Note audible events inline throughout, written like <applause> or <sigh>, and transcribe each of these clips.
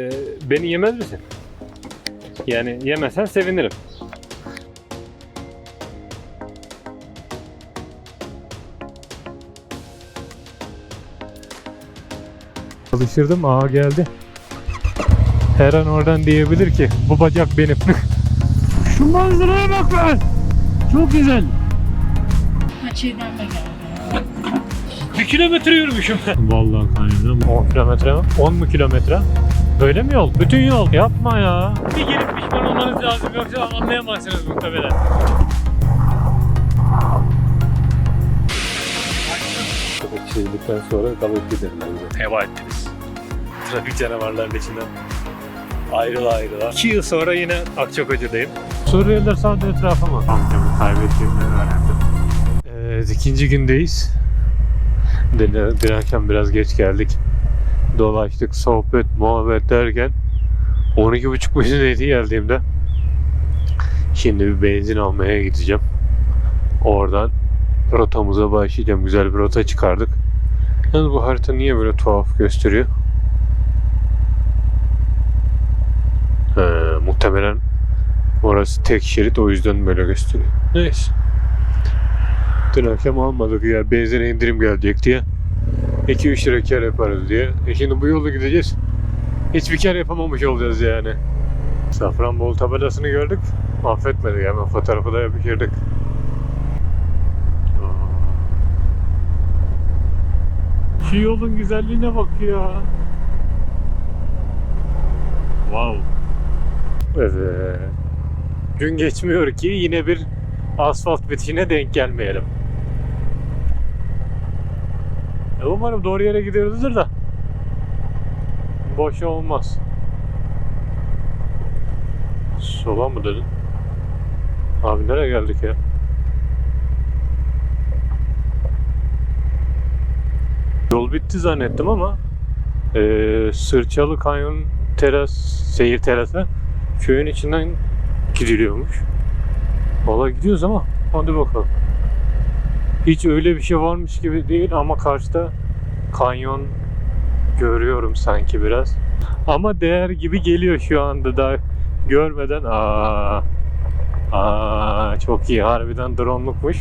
Ee, beni yemez misin? Yani yemezsen sevinirim. Alıştırdım ağa geldi. Her an oradan diyebilir ki bu bacak benim. <laughs> Şu manzaraya bak lan. Çok güzel. Haçi'den de geldi. Bir kilometre yürümüşüm. Vallahi kaydım. 10 kilometre mi? 10 mu kilometre? Böyle mi yol? Bütün yol. Yapma ya. Bir gelip pişman olmanız lazım yoksa anlayamazsınız muhtemelen. Çizdikten sonra kalıp gidelim bence. Heva ettiniz. Trafik canavarlarının içinden ayrıla ayrıla. 2 yıl sonra yine Akçakoca'dayım. Suriyeliler sadece etrafa mı? Amcamı kaybettiğimden öğrendim. Evet, ikinci gündeyiz. Dün, dün akşam biraz geç geldik. Dolaştık, sohbet, muhabbet derken 12.30 muydu neydi geldiğimde. Şimdi bir benzin almaya gideceğim. Oradan rotamıza başlayacağım. Güzel bir rota çıkardık. Yalnız bu harita niye böyle tuhaf gösteriyor? He, muhtemelen orası tek şerit o yüzden böyle gösteriyor. Neyse. Dün akşam almadık ya benzine indirim gelecek diye. 2-3 lira kar yaparız diye. E şimdi bu yolda gideceğiz. Hiçbir kar yapamamış olacağız yani. Safranbolu tabelasını gördük. Affetmedik hemen fotoğrafı da yapıştırdık. Şu yolun güzelliğine bak ya. Wow. Evet. Gün geçmiyor ki yine bir asfalt bitişine denk gelmeyelim. E, Umarım doğru yere gidiyoruzdur da. Boş olmaz. Sola mı dedin? Abi nereye geldik ya? Yol bitti zannettim ama eee Sırçalı Kanyon teras, seyir terası köyün içinden gidiliyormuş. Valla gidiyoruz ama hadi bakalım. Hiç öyle bir şey varmış gibi değil ama karşıda kanyon görüyorum sanki biraz. Ama değer gibi geliyor şu anda da görmeden. Aa, aa çok iyi harbiden drone'lukmuş.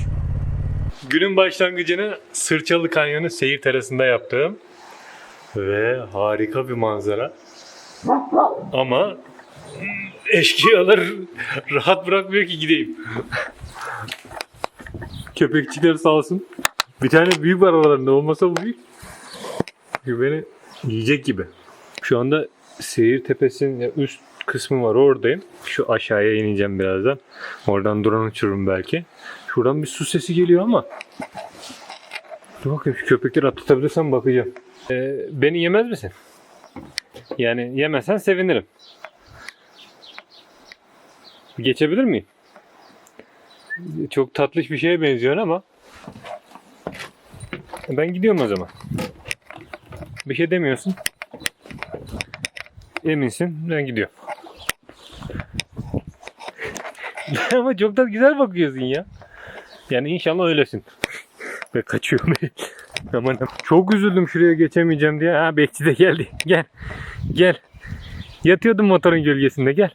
Günün başlangıcını Sırçalı Kanyonu seyir terasında yaptım. Ve harika bir manzara. Ama eşkıyalar <laughs> rahat bırakmıyor ki gideyim. Köpekçiler sağ olsun. Bir tane büyük var aralarında olmasa bu büyük. Beni yiyecek gibi. Şu anda seyir tepesinin üst kısmı var oradayım. Şu aşağıya ineceğim birazdan. Oradan drone uçururum belki. Şuradan bir su sesi geliyor ama. Dur bakayım şu köpekleri atlatabilirsem bakacağım. Ee, beni yemez misin? Yani yemezsen sevinirim. Geçebilir miyim? Çok tatlış bir şeye benziyor ama ben gidiyorum o zaman. Bir şey demiyorsun. Eminsin ben gidiyorum. <laughs> ama çok da güzel bakıyorsun ya. Yani inşallah öylesin. Ve kaçıyorum. <laughs> Aman çok üzüldüm şuraya geçemeyeceğim diye. Ha bekçi de geldi. Gel. Gel. Yatıyordum motorun gölgesinde gel.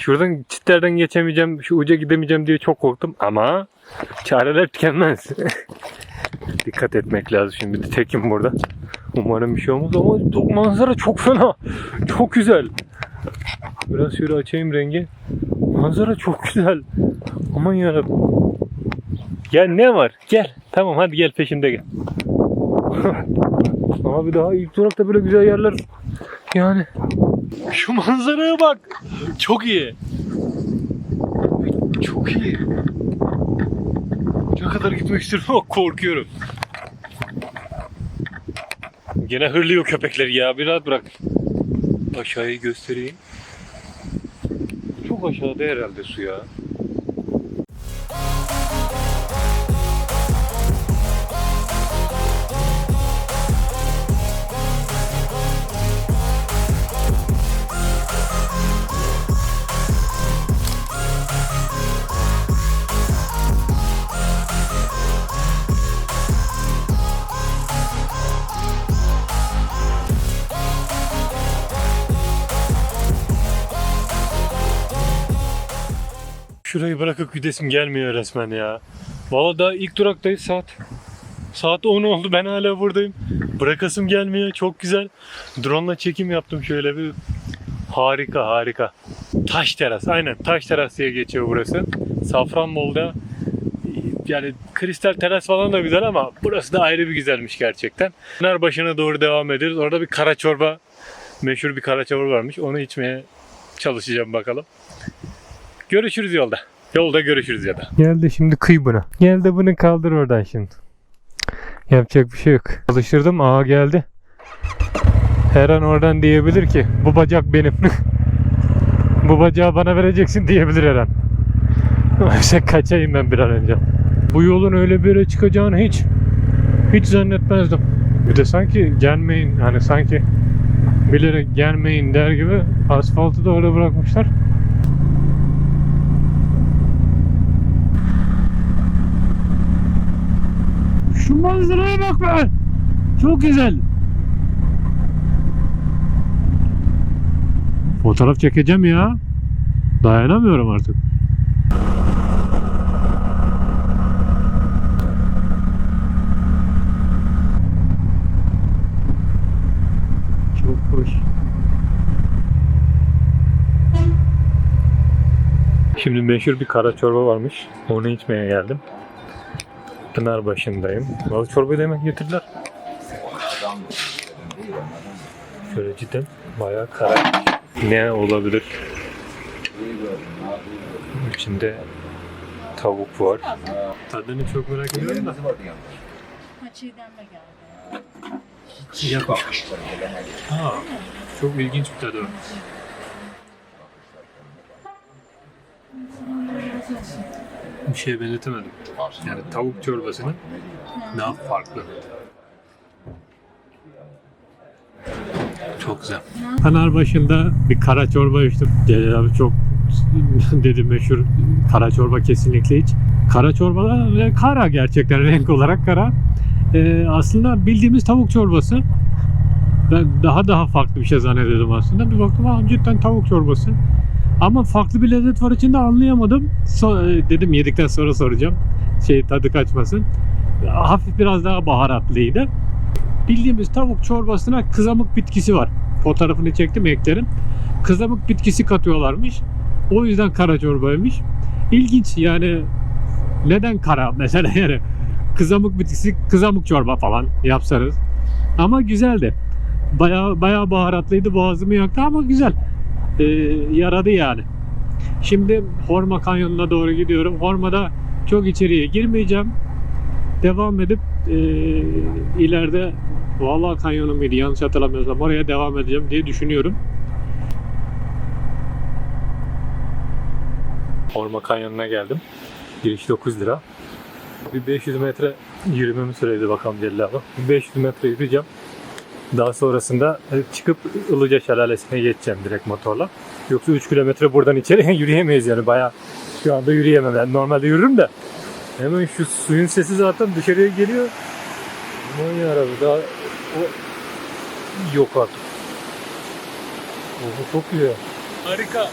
Şuradan çitlerden geçemeyeceğim, şu uca gidemeyeceğim diye çok korktum ama çareler tükenmez. <laughs> Dikkat etmek lazım şimdi tekim burada. Umarım bir şey olmaz ama manzara çok fena. Çok güzel. Biraz şöyle açayım rengi. Manzara çok güzel. Aman yarabbim. Gel ne var? Gel. Tamam hadi gel peşimde gel. <laughs> ama bir daha ilk durakta böyle güzel yerler. Yani. Şu manzaraya bak. Çok iyi. Çok iyi. Ne kadar gitmek istiyorum korkuyorum. Gene hırlıyor köpekler ya. Bir rahat bırak. Aşağıyı göstereyim. Çok aşağıda herhalde su ya. Şurayı bırakıp gidesim gelmiyor resmen ya. Valla daha ilk duraktayız saat. Saat 10 oldu ben hala buradayım. Bırakasım gelmiyor çok güzel. Drone'la çekim yaptım şöyle bir. Harika harika. Taş teras aynen taş teras diye geçiyor burası. Safranbolu'da yani kristal teras falan da güzel ama burası da ayrı bir güzelmiş gerçekten. Pınarbaşı'na doğru devam ediyoruz. Orada bir kara çorba, meşhur bir kara çorba varmış. Onu içmeye çalışacağım bakalım. Görüşürüz yolda. Yolda görüşürüz ya da. Gel de şimdi kıy buna. Gel de bunu kaldır oradan şimdi. Yapacak bir şey yok. Alıştırdım. Aa geldi. Her an oradan diyebilir ki bu bacak benim. <laughs> bu bacağı bana vereceksin diyebilir her an. Oysa kaçayım ben bir an önce. Bu yolun öyle bir yere çıkacağını hiç hiç zannetmezdim. Bir de sanki gelmeyin hani sanki bilerek gelmeyin der gibi asfaltı da orada bırakmışlar. Şu manzaraya bak be. Çok güzel. Fotoğraf çekeceğim ya. Dayanamıyorum artık. Çok hoş. Şimdi meşhur bir kara çorba varmış. Onu içmeye geldim. Pınar başındayım. Balık çorbayı da hemen getirdiler. Şöyle cidden bayağı kara. Ne olabilir? İçinde tavuk var. Tadını çok merak ediyorum da. Haçiden mi geldi? Ha, çok ilginç bir tadı var. Bir şeye benzetemedim. Yani tavuk çorbasının daha farklı. Çok güzel. Pınarbaşı'nda bir kara çorba içtim. Celal abi çok <laughs> dedi meşhur kara çorba kesinlikle iç. Kara çorba kara gerçekten renk olarak kara. Ee, aslında bildiğimiz tavuk çorbası. Ben daha daha farklı bir şey zannediyordum aslında. Bir baktım cidden tavuk çorbası. Ama farklı bir lezzet var içinde anlayamadım. So- e, dedim yedikten sonra soracağım. Şey tadı kaçmasın. Hafif biraz daha baharatlıydı. Bildiğimiz tavuk çorbasına kızamık bitkisi var. Fotoğrafını çektim eklerim. Kızamık bitkisi katıyorlarmış. O yüzden kara çorbaymış. İlginç yani neden kara <laughs> mesela yani kızamık bitkisi kızamık çorba falan yapsanız. Ama güzeldi. Baya baya baharatlıydı boğazımı yaktı ama güzel. Ee, yaradı yani. Şimdi Horma Kanyonu'na doğru gidiyorum. Horma'da çok içeriye girmeyeceğim. Devam edip e, ileride Vallahi Kanyonu muydu yanlış hatırlamıyorsam oraya devam edeceğim diye düşünüyorum. Horma Kanyonu'na geldim. Giriş 9 lira. Bir 500 metre yürümemi söyledi bakalım Celil abi. Bir 500 metre yürüyeceğim. Daha sonrasında e, çıkıp Ilıca Şelalesi'ne geçeceğim direkt motorla. Yoksa 3 kilometre buradan içeri <laughs> yürüyemeyiz yani bayağı. Şu anda yürüyemem. Ben normalde yürürüm de. Hemen şu suyun sesi zaten dışarıya geliyor. Aman yarabbim daha o yok artık. O, bu çok güzel. Harika.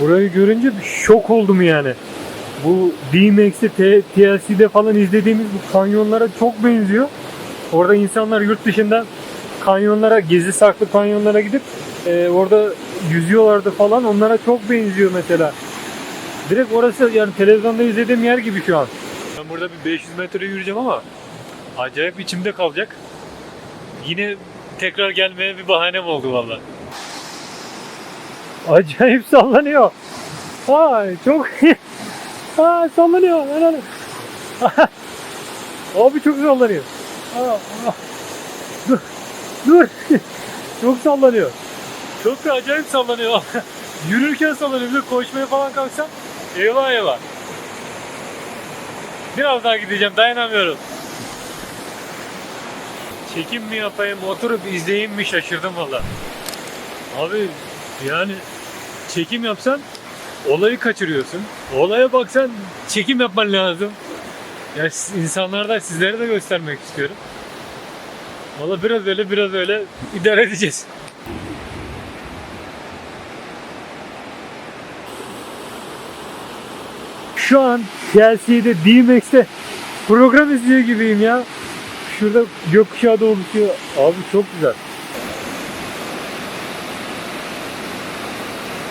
Burayı görünce bir şok oldum yani. Bu T- TLC'de falan izlediğimiz bu kanyonlara çok benziyor. Orada insanlar yurt dışında kanyonlara, gezi saklı kanyonlara gidip e, orada yüzüyorlardı falan. Onlara çok benziyor mesela. Direkt orası yani televizyonda izlediğim yer gibi şu an. Ben burada bir 500 metre yürüyeceğim ama acayip içimde kalacak. Yine tekrar gelmeye bir bahanem oldu valla. Acayip sallanıyor. Ay çok Aa, sallanıyor. Helal. <laughs> Abi çok sallanıyor. Dur. Dur. <laughs> çok sallanıyor. Çok da acayip sallanıyor. <laughs> Yürürken sallanıyor. Bir koşmaya falan kalksam eyvah eyvah. Biraz daha gideceğim. Dayanamıyorum. Çekim mi yapayım, oturup izleyeyim mi şaşırdım valla. Abi yani çekim yapsan olayı kaçırıyorsun. Olaya baksan çekim yapman lazım. Ya s- insanlar da sizlere de göstermek istiyorum. Valla biraz öyle biraz öyle idare edeceğiz. Şu an TLC'de DMX'te program izliyor gibiyim ya. Şurada gökkuşağı da oluşuyor. Abi çok güzel.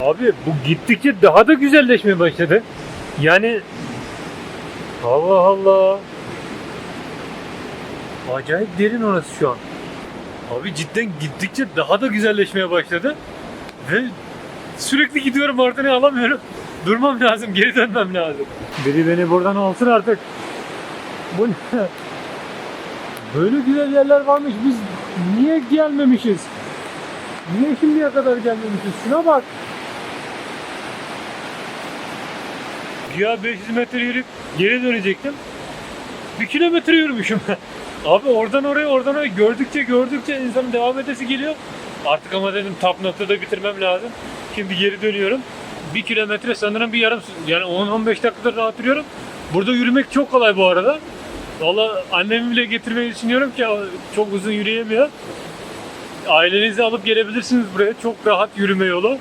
Abi bu gittikçe daha da güzelleşmeye başladı. Yani Allah Allah. Acayip derin orası şu an. Abi cidden gittikçe daha da güzelleşmeye başladı. Ve sürekli gidiyorum ortaya alamıyorum. Durmam lazım, geri dönmem lazım. Biri beni buradan alsın artık. Bu ne? Böyle güzel yerler varmış. Biz niye gelmemişiz? Niye şimdiye kadar gelmemişiz? Şuna bak. Ya 500 metre yürüyüp geri dönecektim. Bir kilometre yürümüşüm. <laughs> Abi oradan oraya oradan oraya gördükçe gördükçe insanın devam edesi geliyor. Artık ama dedim tap noktada bitirmem lazım. Şimdi geri dönüyorum. Bir kilometre sanırım bir yarım yani 10-15 dakikadır rahat yürüyorum. Burada yürümek çok kolay bu arada. Valla annemi bile getirmeyi düşünüyorum ki çok uzun yürüyemiyor. Ailenizi alıp gelebilirsiniz buraya. Çok rahat yürüme yolu.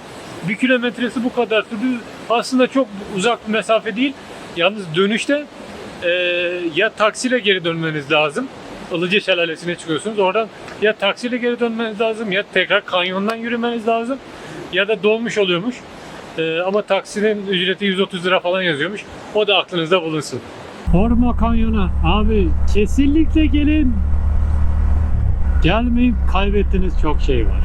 Bir kilometresi bu kadar sürdü. Aslında çok uzak bir mesafe değil. Yalnız dönüşte e, ya taksiyle geri dönmeniz lazım. Ilıca Şelalesi'ne çıkıyorsunuz. Oradan ya taksiyle geri dönmeniz lazım ya tekrar kanyondan yürümeniz lazım. Ya da dolmuş oluyormuş. E, ama taksinin ücreti 130 lira falan yazıyormuş. O da aklınızda bulunsun. Horma Kanyonu. Abi kesinlikle gelin. Gelmeyip kaybettiğiniz çok şey var.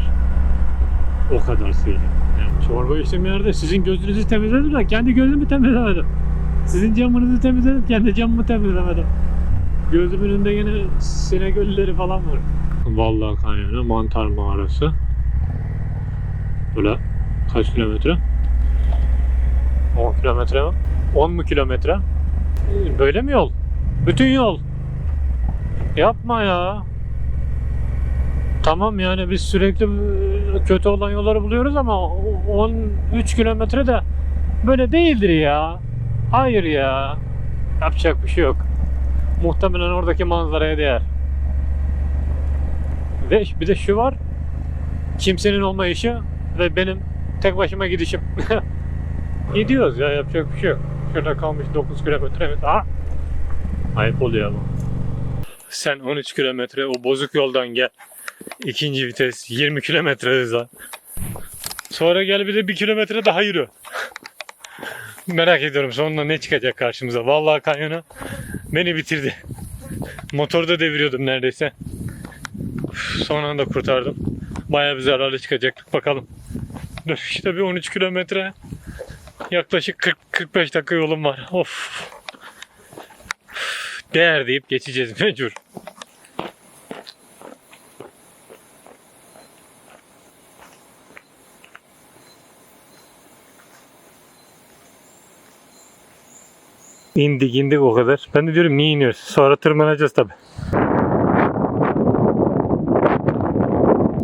O kadar söyleyeyim. Çorba içtiğim yerde sizin gözünüzü temizledim de kendi gözümü temizlemedim. Sizin camınızı temizledim, kendi camımı temizlemedim. Gözümün önünde yine Sinegölleri falan var. Vallahi kanyonu mantar mağarası. Böyle kaç kilometre? 10 kilometre mi? 10 mu kilometre? Böyle mi yol? Bütün yol. Yapma ya. Tamam yani biz sürekli e, kötü olan yolları buluyoruz ama o- 13 kilometre de böyle değildir ya. Hayır ya. Yapacak bir şey yok. Muhtemelen oradaki manzaraya değer. Ve bir de şu var. Kimsenin olmayışı ve benim tek başıma gidişim. <laughs> Gidiyoruz ya yapacak bir şey yok. Şurada kalmış 9 kilometremiz. Aa! Ayıp oluyor ama. Sen 13 kilometre o bozuk yoldan gel. İkinci vites 20 kilometre hızla. Sonra gel bir de bir kilometre daha yürü. Merak ediyorum sonunda ne çıkacak karşımıza. Vallahi kanyonu beni bitirdi. Motorda deviriyordum neredeyse. Son anda kurtardım. Bayağı bir zararlı çıkacaktık bakalım. İşte bir 13 kilometre yaklaşık 40-45 dakika yolum var. Of. Değer deyip geçeceğiz <laughs> mecbur. İndik indik o kadar. Ben de diyorum niye iniyoruz? Sonra tırmanacağız tabi.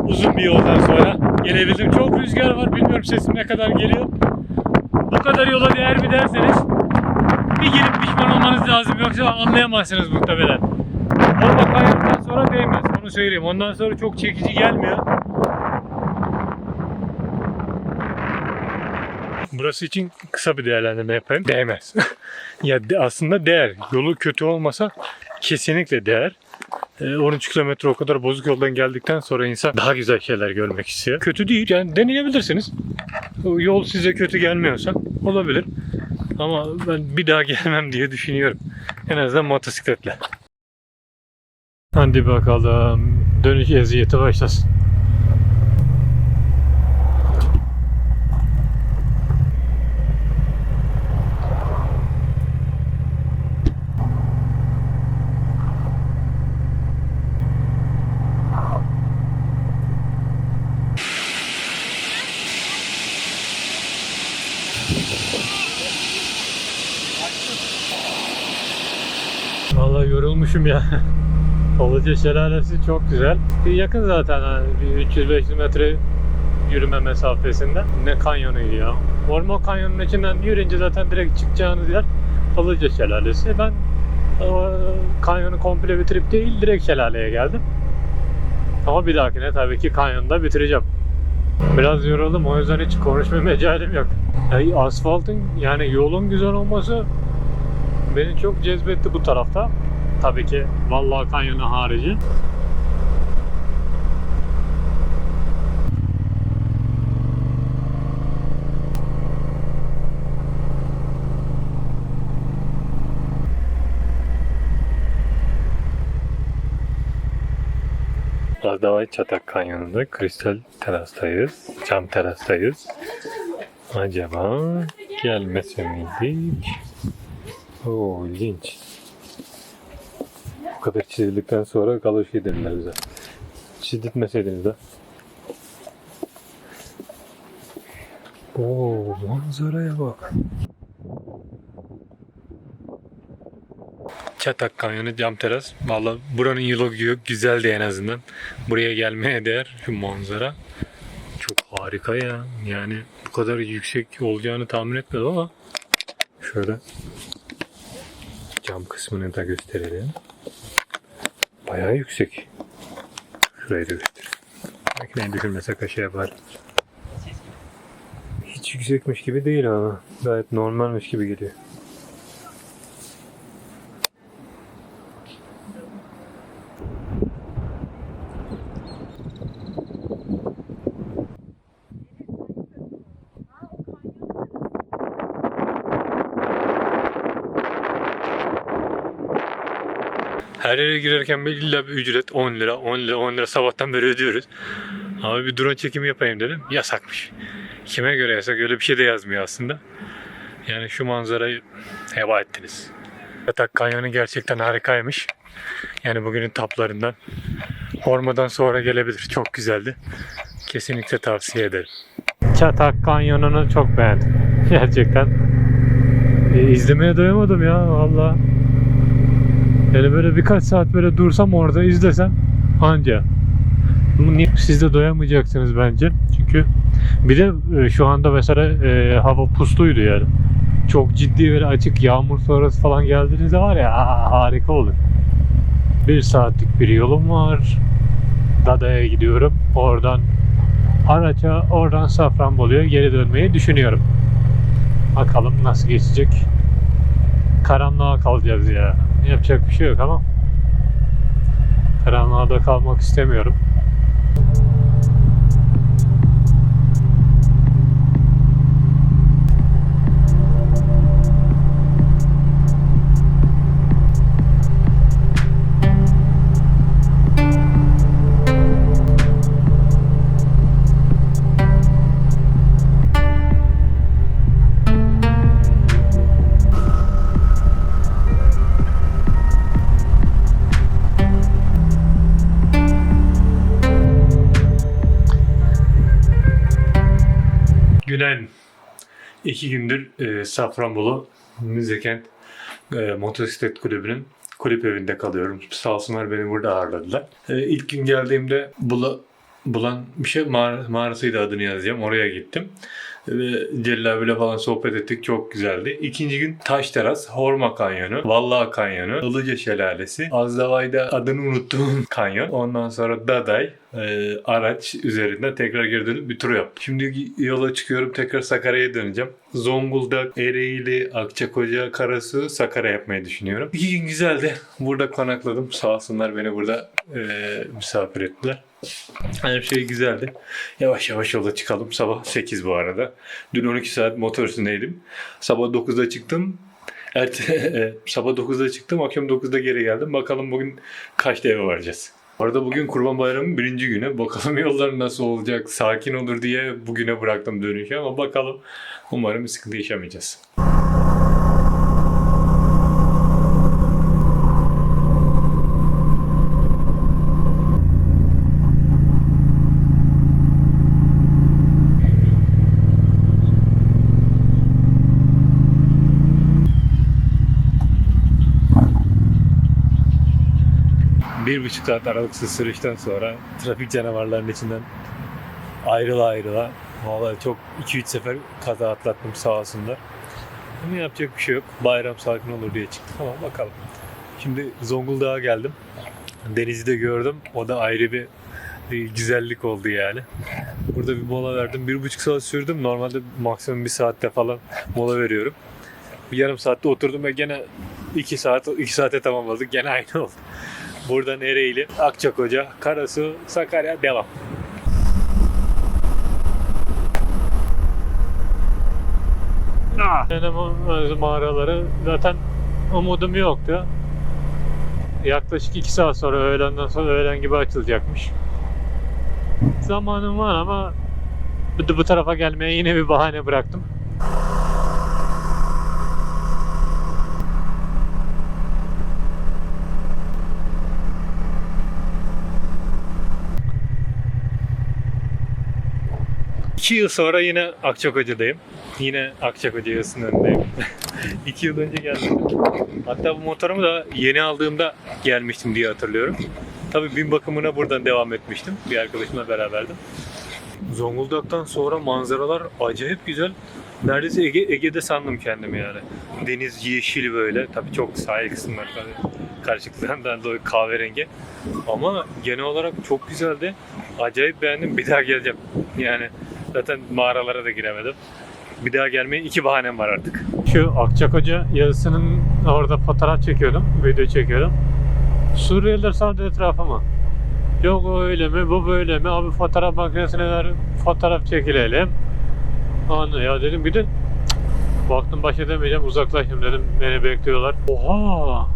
Uzun bir yoldan sonra gelebildim. Çok rüzgar var. Bilmiyorum sesim ne kadar geliyor. Bu kadar yola değer mi derseniz bir gelip pişman olmanız lazım. Yoksa anlayamazsınız muhtemelen. Orada kaydıktan sonra değmez. Onu söyleyeyim. Ondan sonra çok çekici gelmiyor. Burası için kısa bir değerlendirme yapayım. Değmez. <laughs> ya aslında değer. Yolu kötü olmasa kesinlikle değer. Ee, 13 kilometre o kadar bozuk yoldan geldikten sonra insan daha güzel şeyler görmek istiyor. Kötü değil. Yani deneyebilirsiniz. O yol size kötü gelmiyorsa olabilir. Ama ben bir daha <laughs> gelmem diye düşünüyorum. En azından motosikletle. Hadi bakalım. Dönüş eziyeti başlasın. Yorulmuşum ya. <laughs> Ilıca Şelalesi çok güzel. Yakın zaten hani bir 300-500 metre yürüme mesafesinde. Ne kanyonuydu ya. Orman kanyonunun içinden yürüyünce zaten direkt çıkacağınız yer Ilıca Şelalesi. Ben o kanyonu komple bitirip değil direkt şelaleye geldim. Ama bir dahakine tabii ki kanyonda bitireceğim. Biraz yoruldum o yüzden hiç konuşma <laughs> mecalim yok. Yani asfaltın yani yolun güzel olması beni çok cezbetti bu tarafta. Tabii ki vallahi kanyonu harici. Razdavay Çatak Kanyonu'nda kristal terastayız. Cam terastayız. Acaba gelmese miydik? Oo ilginç. Bu kadar çizildikten sonra galoş yedirdiler bize. Çizdirtmeseydiniz de. Oo manzaraya bak. Çatak Kanyonu cam teras. Valla buranın yolu gü- güzeldi en azından. Buraya gelmeye değer şu manzara. Çok harika ya. Yani bu kadar yüksek olacağını tahmin etmedim ama şöyle cam kısmını da gösterelim. Bayağı yüksek. Şurayı da göstereyim. Makineyi düşürmesek aşağı yapar. Hiç yüksekmiş gibi değil ama. Gayet normalmiş gibi geliyor. Yere girerken bir illa bir ücret 10 lira, 10 lira, 10 lira sabahtan beri ödüyoruz. Ama bir drone çekimi yapayım dedim. Yasakmış. Kime göre yasak? Öyle bir şey de yazmıyor aslında. Yani şu manzarayı heba ettiniz. Yatak kanyonu gerçekten harikaymış. Yani bugünün taplarından. Hormadan sonra gelebilir. Çok güzeldi. Kesinlikle tavsiye ederim. Çatak Kanyonu'nu çok beğendim. <laughs> Gerçekten. E, izlemeye doyamadım ya valla. Yani böyle birkaç saat böyle dursam orada izlesem anca. Siz de doyamayacaksınız bence. Çünkü bir de e, şu anda mesela e, hava pusluydu yani. Çok ciddi böyle açık yağmur sonrası falan geldiğinizde var ya aa, harika olur. Bir saatlik bir yolum var. Dada'ya gidiyorum. Oradan araça oradan Safranbolu'ya geri dönmeyi düşünüyorum. Bakalım nasıl geçecek. Karanlığa kalacağız ya. Yapacak bir şey yok ama karanlığa da kalmak istemiyorum. İki gündür e, Safranbolu Müzekent e, Motosiklet Kulübü'nün kulüp evinde kalıyorum. Sağ olsunlar beni burada ağırladılar. E, ilk gün geldiğimde Bula, Bulan bir şey mağara, mağarasıydı adını yazacağım. Oraya gittim. Ve Celil abiyle falan sohbet ettik. Çok güzeldi. İkinci gün Taş Teras, Horma Kanyonu, Vallahi Kanyonu, Ilıca Şelalesi, Azdavay'da adını unuttuğum <laughs> kanyon. Ondan sonra Daday, e, araç üzerinde tekrar geri dönüp bir tur yaptım. Şimdi yola çıkıyorum. Tekrar Sakarya'ya döneceğim. Zonguldak, Ereğli, Akçakoca, Karasu, Sakarya yapmayı düşünüyorum. İki gün güzeldi. Burada konakladım. Sağ olsunlar beni burada e, misafir ettiler. Her şey güzeldi. Yavaş yavaş yola çıkalım. Sabah 8 bu arada. Dün 12 saat motor üstündeydim. Sabah 9'da çıktım. Erte, <laughs> sabah 9'da çıktım. Akşam 9'da geri geldim. Bakalım bugün kaçta eve varacağız. Arada bugün Kurban Bayramı'nın birinci günü. Bakalım <laughs> yollar nasıl olacak, sakin olur diye bugüne bıraktım dönüşü ama bakalım. Umarım sıkıntı yaşamayacağız. Bir buçuk saat aralıksız sürüşten sonra trafik canavarlarının içinden ayrıla ayrıla Vallahi çok 2-3 sefer kaza atlattım sağ olsunlar. Ama yapacak bir şey yok. Bayram sakin olur diye çıktık ama bakalım. Şimdi Zonguldak'a geldim. Denizi de gördüm. O da ayrı bir güzellik oldu yani. Burada bir mola verdim. Bir buçuk saat sürdüm. Normalde maksimum bir saatte falan mola veriyorum. Bir yarım saatte oturdum ve gene iki saat, iki saate tamamladık. Gene aynı oldu. Buradan Ereğli, Akçakoca, Karasu, Sakarya devam. Ah. Benim o mağaraları zaten umudum yoktu. Yaklaşık iki saat sonra öğlenden sonra öğlen gibi açılacakmış. Zamanım var ama bu, bu tarafa gelmeye yine bir bahane bıraktım. İki yıl sonra yine Akçakoca'dayım. Yine Akçakoca yasının önündeyim. <laughs> İki yıl önce geldim. Hatta bu motorumu da yeni aldığımda gelmiştim diye hatırlıyorum. Tabii bin bakımına buradan devam etmiştim. Bir arkadaşımla beraberdim. Zonguldak'tan sonra manzaralar acayip güzel. Neredeyse Ege, Ege'de sandım kendimi yani. Deniz yeşil böyle. Tabii çok sahil kısımları tabii. Karışıklığından dolayı kahverengi. Ama genel olarak çok güzeldi. Acayip beğendim. Bir daha geleceğim. Yani zaten mağaralara da giremedim. Bir daha gelmeye iki bahanem var artık. Şu Akçakoca yazısının orada fotoğraf çekiyordum. Video çekiyordum. Suriyeliler sardı etrafıma. Yok o öyle mi, bu böyle mi? Abi fotoğraf makinesine ver, fotoğraf çekilelim. Anı ya dedim cık, baktım baş edemeyeceğim uzaklaştım dedim beni bekliyorlar. Oha!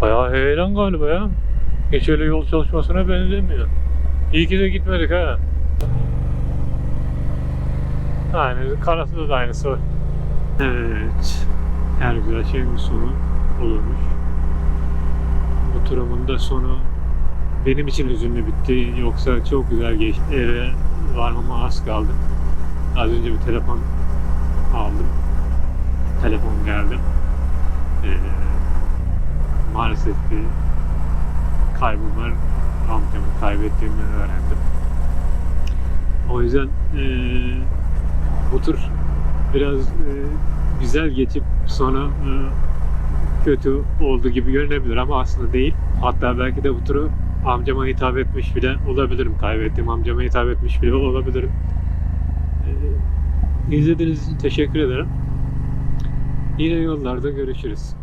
Bayağı heyelan galiba ya. Hiç öyle yol çalışmasına benzemiyor. İyi ki de gitmedik ha. Aynen, Karasu'da da aynısı var. Evet. Her güzel şeyin bir sonu olurmuş. Bu turumun da sonu benim için hüzünlü bitti. Yoksa çok güzel geçti. Eve varmama az kaldı. Az önce bir telefon aldım. Telefon geldi. Ee, maalesef bir kaybım var. Amcamı kaybettiğimi öğrendim. O yüzden ee, bu tur biraz ee, güzel geçip sonra ee, kötü oldu gibi görünebilir ama aslında değil. Hatta belki de bu turu amcama hitap etmiş bile olabilirim. Kaybettiğim amcama hitap etmiş bile olabilirim. Ee, izlediğiniz için teşekkür ederim. Yine yollarda görüşürüz.